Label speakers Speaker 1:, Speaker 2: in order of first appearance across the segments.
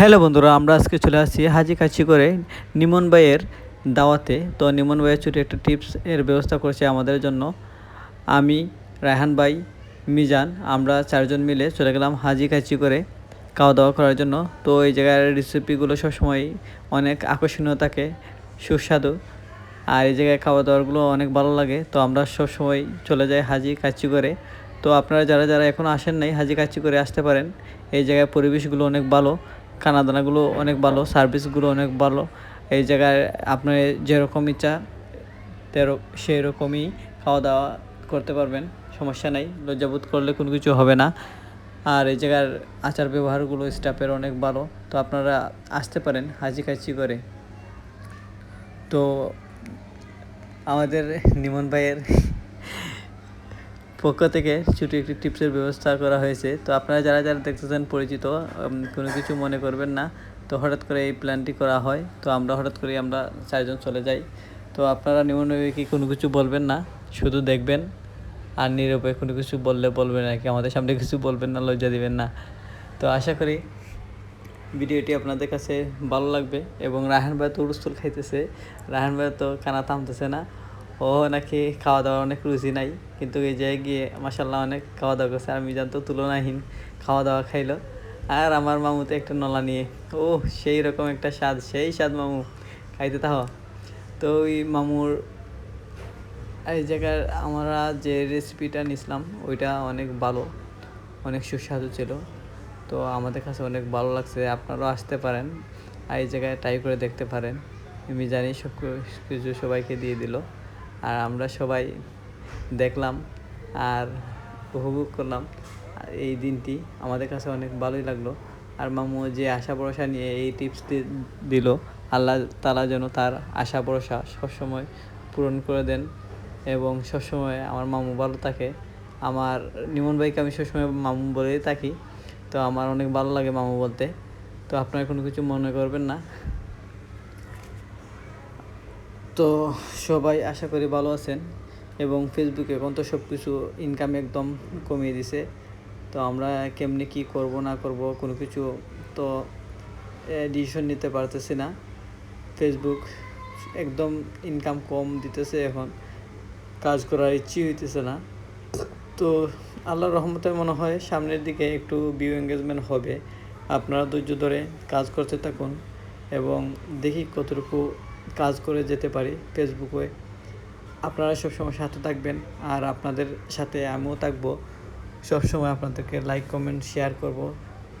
Speaker 1: Hello বন্ধুরা, আমরা আজকে চলে আসছি হাজি কাছি করে নিমন ভাইয়ের দাওয়াতে। তো নিমন ভাইয়ের ছোটো একটা টিপস এর ব্যবস্থা করেছে আমাদের জন্য। আমি রায়হান ভাই, মিজান, আমরা চারজন মিলে চলে গেলাম হাজি কাছি করে খাওয়া দাওয়া করার জন্য। তো এই জায়গার রেসিপিগুলো সবসময় অনেক আকর্ষণীয় থাকে, সুস্বাদু। আর এই জায়গায় খাওয়া দাওয়াগুলো অনেক ভালো লাগে, তো আমরা সবসময় চলে যাই হাজি কাচ্চি করে। তো আপনারা যারা যারা এখনও আসেন নাই, হাজি কাচ্চি করে আসতে পারেন। এই জায়গায় পরিবেশগুলো অনেক ভালো। খানাদানাগুলো অনেক ভালো, সার্ভিসগুলো অনেক ভালো। এই জায়গায় আপনার যেরকম ইচ্ছা, তেরো সেই রকমই খাওয়া দাওয়া করতে পারবেন, সমস্যা নাই। লজ্জাবোধ করলে কোনো কিছু হবে না। আর এই জায়গার আচার ব্যবহারগুলো স্টাফের অনেক ভালো। তো আপনারা আসতে পারেন হাজি কাচ্চি করে। তো আমাদের নিমন ভাইয়ের পক্ষ থেকে ছোটো একটি টিপসের ব্যবস্থা করা হয়েছে। তো আপনারা যারা যারা দেখতেছেন পরিচিত কোনো কিছু মনে করবেন না। তো হঠাৎ করে এই প্ল্যানটি করা হয়। তো আমরা হঠাৎ করে আমরা চারজন চলে যাই। তো আপনারা নিমন কি কোনো কিছু বলবেন না? শুধু দেখবেন আর নীরবে কোনো কিছু বললে বলবেন আর কি। আমাদের সামনে কিছু বলবেন না, লজ্জা দিবেন না। তো আশা করি ভিডিওটি আপনাদের কাছে ভালো লাগবে এবং রাহান ভাই তো উড়স্থল খাইতেছে। রাহান ভাই তো কানা থামতেছে না। ও নাকি খাওয়া দাওয়া অনেক রুচি নাই, কিন্তু এই জায়গায় গিয়ে মাসাল্লাহ অনেক খাওয়া দাওয়া করছে আর মিজান তো তুলনাহীন খাওয়া দাওয়া খাইলো। আর আমার মামুতে একটা নলা নিয়ে ও সেই রকম একটা স্বাদ, সেই স্বাদ মামু, খাইতে তাহ তো ওই মামুর, এই জায়গার আমরা যে রেসিপিটা নিছিলাম, ওইটা অনেক ভালো, অনেক সুস্বাদু ছিল। তো আমাদের কাছে অনেক ভালো লাগছে, আপনারাও আসতে পারেন, আর এই জায়গায় ট্রাই করে দেখতে পারেন। আমি জানি সব কিছু সবাইকে দিয়ে দিল। আর আমরা সবাই দেখলাম আর উপভোগ করলাম। এই দিনটি আমাদের কাছে অনেক ভালোই লাগল। আর মামু যে আশা ভরসা নিয়ে এই টিপস দিল, আল্লাহ তালা যেন তার আশা ভরসা সবসময় পূরণ করে দেন এবং সবসময় আমার মামু ভালো থাকে। আমার নিমন ভাইকে আমি সবসময় মামু বলেই থাকি। তো আমার অনেক ভালো লাগে মামু বলতে। তো আপনারা কোনো কিছু মনে করবেন না। তো সবাই আশা করি ভালো আছেন এবং ফেসবুকে এখন তো সব কিছু ইনকাম একদম কমিয়ে দিছে। তো আমরা কেমনি কি করব, না করব, কোনো কিছু তো ডিসিশন নিতে পারতেছি না। ফেসবুক একদম ইনকাম কম দিতেছে এখন। কাজ করার ইচ্ছে হইতেছে না। তো আল্লাহর রহমতে মনে হয় সামনের দিকে একটু ভিউ এঙ্গেজমেন্ট হবে। আপনারা ধৈর্য ধরে কাজ করতে থাকুন এবং দেখি কতটুকু কাজ করে যেতে পারি ফেসবুকে আপনারা সবসময় সাথে থাকবেন আর আপনাদের সাথে আমিও থাকব। সবসময় আপনাদেরকে লাইক কমেন্ট শেয়ার করব।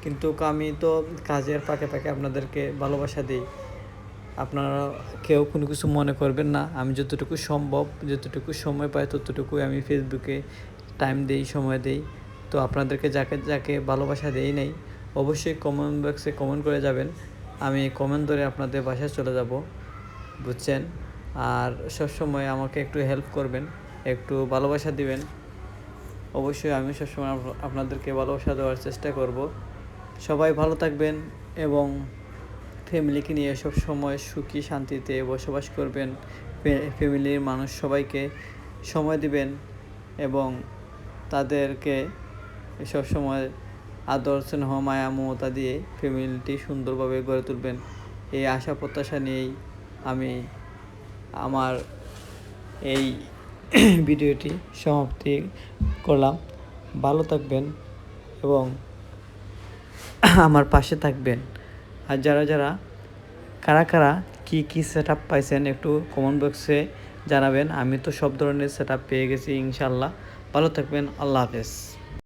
Speaker 1: কিন্তু আমি তো কাজের ফাঁকে ফাঁকে আপনাদেরকে ভালোবাসা দিই। আপনারা কেউ কোনো কিছু মনে করবেন না। আমি যতটুকু সম্ভব, যতটুকু সময় পাই ততটুকুই আমি ফেসবুকে টাইম দেই, সময় দেই। তো আপনাদেরকে যাকে যাকে ভালোবাসা দেই নাই, অবশ্যই কমেন্ট বক্সে কমেন্ট করে যাবেন। আমি কমেন্ট ধরে আপনাদের বাসায় চলে যাব। বুঝছেন? আর সবসময় আমাকে একটু হেল্প করবেন, একটু ভালোবাসা দিবেন। অবশ্যই আমি সবসময় আপনাদেরকে ভালোবাসা দেওয়ার চেষ্টা করব। সবাই ভালো থাকবেন এবং ফ্যামিলিকে নিয়ে সব সময় সুখী, শান্তিতে বসবাস করবেন। ফ্যামিলির মানুষ সবাইকে সময় দিবেন এবং তাদেরকে সব সময় আদর, স্নেহ, মায়া, মমতা দিয়ে ফ্যামিলিটি সুন্দরভাবে গড়ে তুলবেন। এই আশা, প্রত্যাশা নিয়েই আমি আমার এই ভিডিওটি সমাপ্তি করলাম। ভালো থাকবেন এবং আমার পাশে থাকবেন। আর যারা যারা, কারা কারা কী কী সেট আপ পাইছেন একটু কমেন্ট বক্সে জানাবেন। আমি তো সব ধরনের সেট আপ পেয়ে গেছি ইনশাল্লাহ ভালো থাকবেন। আল্লাহ হাফেজ।